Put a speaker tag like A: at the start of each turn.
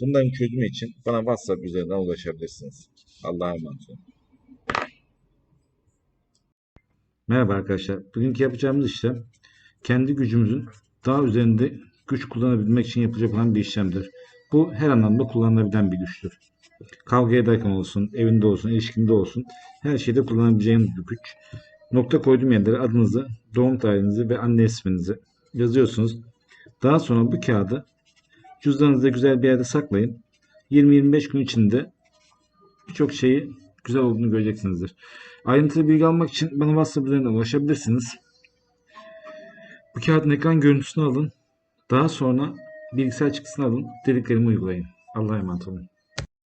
A: Bunların çözümü için bana WhatsApp üzerinden ulaşabilirsiniz. Allah'a emanet olun.
B: Merhaba arkadaşlar. Bugünkü yapacağımız işlem kendi gücümüzün daha üzerinde güç kullanabilmek için yapılacak olan bir işlemdir. Bu her anlamda kullanılabilen bir güçtür. Kavga ederken olsun, evinde olsun, ilişkinde olsun her şeyde kullanabileceğiniz bir güç. Nokta koyduğum yerlere adınızı, doğum tarihinizi ve anne isminizi yazıyorsunuz. Daha sonra bu kağıdı cüzdanınızda güzel bir yerde saklayın. 20-25 gün içinde birçok şeyi güzel olduğunu göreceksinizdir. Ayrıntılı bilgi almak için bana WhatsApp üzerinden ulaşabilirsiniz. Bu kağıdın ekran görüntüsünü alın. Daha sonra bilgisayar çıktısını alın. Dediklerimi uygulayın. Allah'a emanet olun.